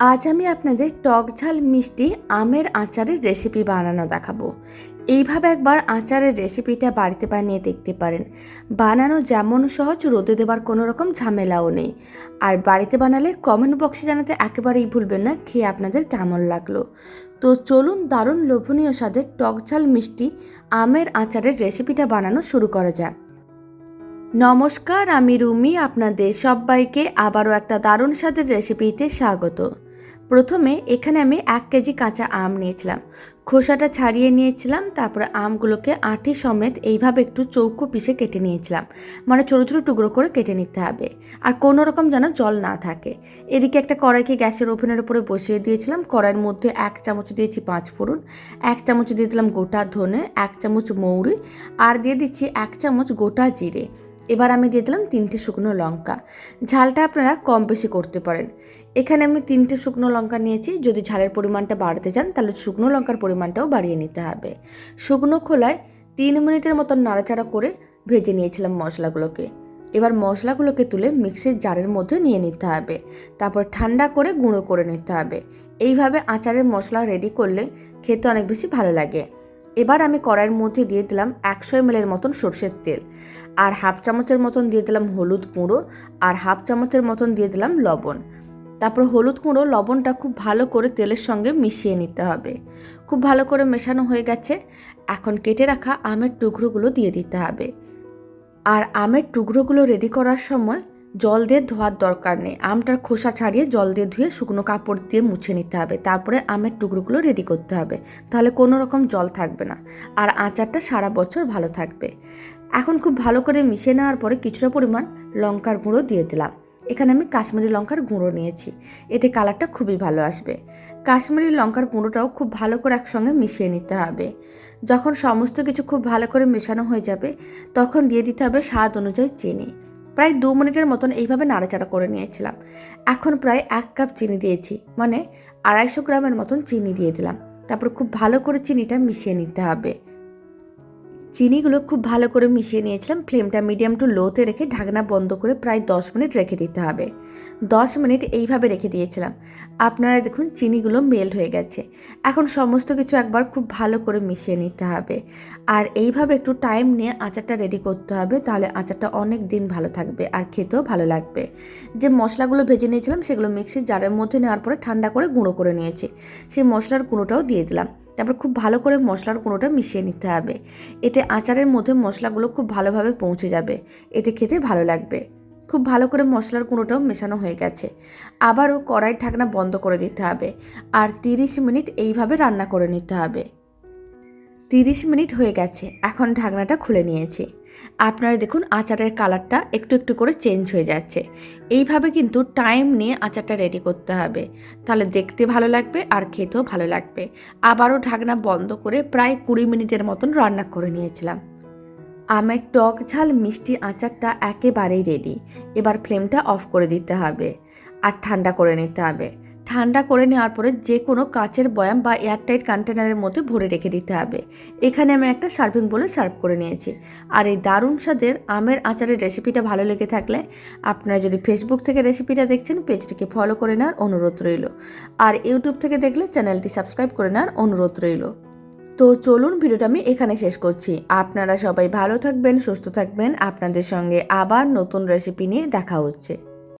আজ আমি আপনাদের টক ঝাল মিষ্টি আমের আচারের রেসিপি বানানো দেখাবো। এইভাবে একবার আচারের রেসিপিটা বাড়িতে বানিয়ে দেখতে পারেন। বানানো যেমন সহজ, রোদে দেবার কোনো রকম ঝামেলাও নেই। আর বাড়িতে বানালে কমেন্ট বক্সে জানাতে একেবারেই ভুলবেন না, খেয়ে আপনাদের কেমন লাগল। তো চলুন দারুণ লোভনীয় স্বাদের টক ঝাল মিষ্টি আমের আচারের রেসিপিটা বানানো শুরু করা যাক। নমস্কার, আমি রুমি আপনাদের সবাইকে আবারও একটা দারুণ স্বাদের রেসিপিতে স্বাগত। প্রথমে এখানে আমি এক কেজি কাঁচা আম নিয়েছিলাম। খোসাটা ছাড়িয়ে নিয়েছিলাম, তারপরে আমগুলোকে আঁটি সমেত এইভাবে একটু চৌকো পিসে কেটে নিয়েছিলাম। মানে ছোটো ছোটো টুকরো করে কেটে নিতে হবে। আর কোনো রকম যেন জল না থাকে। এদিকে একটা কড়াইকে গ্যাসের ওভেনের উপরে বসিয়ে দিয়েছিলাম। কড়াইয়ের মধ্যে এক চামচ দিয়েছি পাঁচ ফোড়ন, এক চামচ দিয়ে দিলাম গোটা ধনে, এক চামচ মৌরি, আর দিয়ে দিচ্ছি এক চামচ গোটা জিরে। এবার আমি দিয়ে দিলাম তিনটে শুকনো লঙ্কা। ঝালটা আপনারা কম বেশি করতে পারেন। এখানে আমি তিনটে শুকনো লঙ্কা নিয়েছি। যদি ঝালের পরিমাণটা বাড়াতে চান, তাহলে শুকনো লঙ্কার পরিমাণটাও বাড়িয়ে নিতে হবে। শুকনো খোলায় তিন মিনিটের মতন নাড়াচাড়া করে ভেজে নিয়েছিলাম মশলাগুলোকে। এবার মশলাগুলোকে তুলে মিক্সির জারের মধ্যে নিয়ে নিতে হবে। তারপর ঠান্ডা করে গুঁড়ো করে নিতে হবে। এইভাবে আচারের মশলা রেডি করলে খেতে অনেক বেশি ভালো লাগে। এবার আমি কড়াইয়ের মধ্যে দিয়ে দিলাম একশো এমএলের মতন সর্ষের তেল। আর হাফ চামচের মতন দিয়ে দিলাম হলুদ গুঁড়ো আর হাফ চামচের মতন দিয়ে দিলাম লবণ। তারপর হলুদ গুঁড়ো, লবণটা খুব ভালো করে তেলের সঙ্গে মিশিয়ে নিতে হবে। খুব ভালো করে মেশানো হয়ে গেছে। এখন কেটে রাখা আমের টুকরোগুলো দিয়ে দিতে হবে। আর আমের টুকরোগুলো রেডি করার সময় জল দিয়ে ধোয়ার দরকার নেই। আমটার খোসা ছাড়িয়ে জল দিয়ে ধুয়ে শুকনো কাপড় দিয়ে মুছে নিতে হবে। তারপরে আমের টুকরোগুলো রেডি করতে হবে। তাহলে কোনো রকম জল থাকবে না। আর আচারটা সারা বছর ভালো থাকবে। এখন খুব ভালো করে মিশিয়ে নেওয়ার পরে কিছুটা পরিমাণ লঙ্কার গুঁড়ো দিয়ে দিলাম। এখানে আমি কাশ্মীরি লঙ্কার গুঁড়ো নিয়েছি। এতে কালারটা খুবই ভালো আসবে। কাশ্মীরি লঙ্কার গুঁড়োটাও খুব ভালো করে একসঙ্গে মিশিয়ে নিতে হবে। যখন সমস্ত কিছু খুব ভালো করে মেশানো হয়ে যাবে, তখন দিয়ে দিতে হবে স্বাদ অনুযায়ী চিনি। প্রায় দু মিনিটের মতন এইভাবে নাড়াচাড়া করে নিয়েছিলাম। এখন প্রায় এক কাপ চিনি দিয়েছি মানে আড়াইশো গ্রামের মতন চিনি দিয়ে দিলাম। তারপর খুব ভালো করে চিনিটা মিশিয়ে নিতে হবে। চিনিগুলো খুব ভালো করে মিশিয়ে নিয়েছিলাম। ফ্লেমটা মিডিয়াম টু লোতে রেখে ঢাকনা বন্ধ করে প্রায় দশ মিনিট রেখে দিতে হবে। দশ মিনিট এইভাবে রেখে দিয়েছিলাম। আপনারা দেখুন, চিনিগুলো মেল্ট হয়ে গেছে। এখন সমস্ত কিছু একবার খুব ভালো করে মিশিয়ে নিতে হবে। আর এইভাবে একটু টাইম নিয়ে আচারটা রেডি করতে হবে, তাহলে আচারটা অনেক দিন ভালো থাকবে আর খেতেও ভালো লাগবে। যে মশলাগুলো ভেজে নিয়েছিলাম, সেগুলো মিক্সির জারের মধ্যে নেওয়ার পরে ঠান্ডা করে গুঁড়ো করে নিয়েছি। সেই মশলার গুঁড়োটাও দিয়ে দিলাম। তারপর খুব ভালো করে মশলার গুঁড়োটা মিশিয়ে নিতে হবে। এতে আচারের মধ্যে মশলাগুলো খুব ভালোভাবে পৌঁছে যাবে। এতে খেতে ভালো লাগবে। খুব ভালো করে মশলার গুঁড়োটাও মেশানো হয়ে গেছে। আবারও কড়াই ঢাকনা বন্ধ করে দিতে হবে। আর তিরিশ মিনিট এইভাবে রান্না করে নিতে হবে। তিরিশ মিনিট হয়ে গেছে, এখন ঢাকনাটা খুলে নিয়েছি। আপনারা দেখুন আচারের কালারটা একটু একটু করে চেঞ্জ হয়ে যাচ্ছে। এইভাবে কিন্তু টাইম নিয়ে আচারটা রেডি করতে হবে। তাহলে দেখতে ভালো লাগবে আর খেতেও ভালো লাগবে। আবারও ঢাকনা বন্ধ করে প্রায় কুড়ি মিনিটের মতন রান্না করে নিয়েছিলাম। আমের টক ঝাল মিষ্টি আচারটা একেবারেই রেডি এবার ফ্লেমটা অফ করে দিতে হবে। আর ঠান্ডা করে নিতে হবে। ঠান্ডা করে নেওয়ার পরে যে কোনো কাচের বয়াম বা এয়ারটাইট কন্টেনারের মধ্যে ভরে রেখে দিতে হবে। এখানে আমি একটা সার্ভিং বলে সার্ভ করে নিয়েছি। আর এই দারুণ স্বাদের আমের আচারের রেসিপিটা ভালো লেগে থাকলে আপনারা যদি ফেসবুক থেকে রেসিপিটা দেখছেন, পেজটিকে ফলো করে নেওয়ার অনুরোধ রইল। আর ইউটিউব থেকে দেখলে চ্যানেলটি সাবস্ক্রাইব করে নেওয়ার অনুরোধ রইল। তো চলুন ভিডিওটা আমি এখানে শেষ করছি। আপনারা সবাই ভালো থাকবেন, সুস্থ থাকবেন। আপনাদের সঙ্গে আবার নতুন রেসিপি নিয়ে দেখা হচ্ছে।